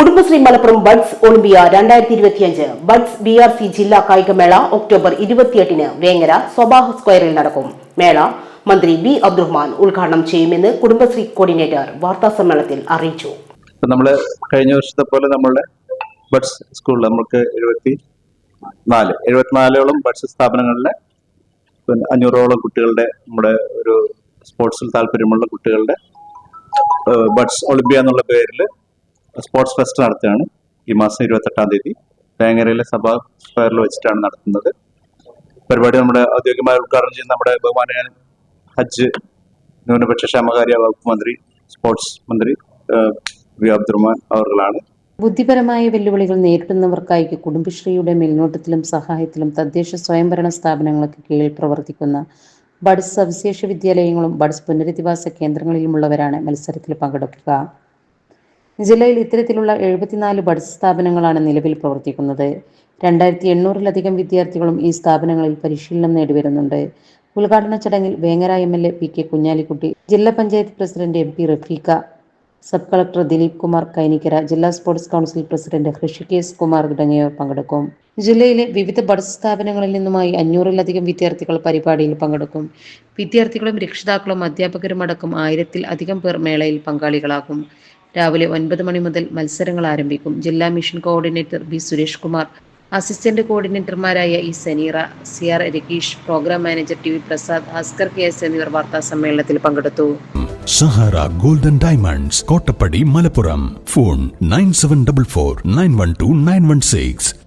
Kudumbashree Malappuram buds Olympia രണ്ടായിരത്തി ഇരുപത്തിയഞ്ച് buds B R C ജില്ലാ കായികമേള ഒക്ടോബർ ഇരുപത്തിയെട്ടിന് വേങ്ങര സ്വബാഹ സ്ക്വയറിൽ നടക്കും. മേള മന്ത്രി ബി അബ്ദുറഹ്മാൻ ഉദ്ഘാടനം ചെയ്യുമെന്ന് കുടുംബശ്രീ കോർഡിനേറ്റർ വാർത്താ സമ്മേളനത്തിൽ അറിയിച്ചു നമ്മൾ കഴിഞ്ഞ വർഷത്തെ പോലെ നമ്മളുടെ ബഡ്സ് സ്കൂളിൽ നമുക്ക് എഴുപത്തി നാല് എഴുപത്തിനാലോളം ബഡ്സ് സ്ഥാപനങ്ങളിലെ അഞ്ഞൂറോളം കുട്ടികളുടെ നമ്മുടെ ഒരു സ്പോർട്സിൽ താല്പര്യമുള്ള കുട്ടികളുടെ ബഡ്സ് ഒളിമ്പിയ എന്നുള്ള പേരിൽ സ്പോർട്സ് ഫെസ്റ്റ് നടത്തുകയാണ്. ഈ മാസം ഇരുപത്തെട്ടാം തീയതി. വേങ്ങരയിലെ സഭാ സ്ക്വയറിൽ വെച്ചിട്ടാണ് നടത്തുന്നത്. പരിപാടി നമ്മുടെ ഔദ്യോഗികമായി ഉദ്ഘാടനം ചെയ്യുന്ന നമ്മുടെ ബഹുമാനയാൻ ഹജ്ജ് ന്യൂനപക്ഷ ക്ഷേമകാര്യ വകുപ്പ് മന്ത്രി സ്പോർട്സ് മന്ത്രി വി. അബ്ദുറഹ്മാൻ അവർകളാണ് ബുദ്ധിപരമായ വെല്ലുവിളികൾ നേരിടുന്നവർക്കായി കുടുംബശ്രീയുടെ മേൽനോട്ടത്തിലും സഹായത്തിലും തദ്ദേശ സ്വയംഭരണ സ്ഥാപനങ്ങൾക്ക് കീഴിൽ പ്രവർത്തിക്കുന്ന ബഡ്സ് സവിശേഷ വിദ്യാലയങ്ങളും ബഡ്സ് പുനരധിവാസ കേന്ദ്രങ്ങളിലുമുള്ളവരാണ് മത്സരത്തിൽ പങ്കെടുക്കുക. ജില്ലയിൽ ഇത്തരത്തിലുള്ള എഴുപത്തിനാല് ബഡ്സ് സ്ഥാപനങ്ങളാണ് നിലവിൽ പ്രവർത്തിക്കുന്നത്. രണ്ടായിരത്തി എണ്ണൂറിലധികം വിദ്യാർത്ഥികളും ഈ സ്ഥാപനങ്ങളിൽ പരിശീലനം നേടിവരുന്നുണ്ട്. ഉദ്ഘാടന ചടങ്ങിൽ Vengara M L A P K Kunhalikutty ജില്ലാ panchayat president M P Rafeeqa sub collector Dileep Kumar Kainikkara ജില്ലാ sports council president Hrishikesh Kumar തുടങ്ങിയവർ പങ്കെടുക്കും. ജില്ലയിലെ വിവിധ ബഡ്സ് സ്ഥാപനങ്ങളിൽ നിന്നുമായി അഞ്ഞൂറിലധികം വിദ്യാർത്ഥികൾ പരിപാടിയിൽ പങ്കെടുക്കും. വിദ്യാർത്ഥികളും രക്ഷിതാക്കളും അധ്യാപകരും അടക്കം ആയിരത്തിൽ അധികം പേർ മേളയിൽ പങ്കാളികളാകും. രാവിലെ ഒൻപത് മണി മുതൽ മത്സരങ്ങൾ ആരംഭിക്കും. ജില്ലാ mission coordinator B Suresh Kumar assistant കോർഡിനേറ്റർമാരായ E Saneera C R Rakeesh programme manager T V Prasad Bhaskar K S എന്നിവർ വാർത്താ സമ്മേളനത്തിൽ പങ്കെടുത്തു. Sahara golden diamonds Kottappadi Malappuram. Phone nine seven double four nine one two nine one six.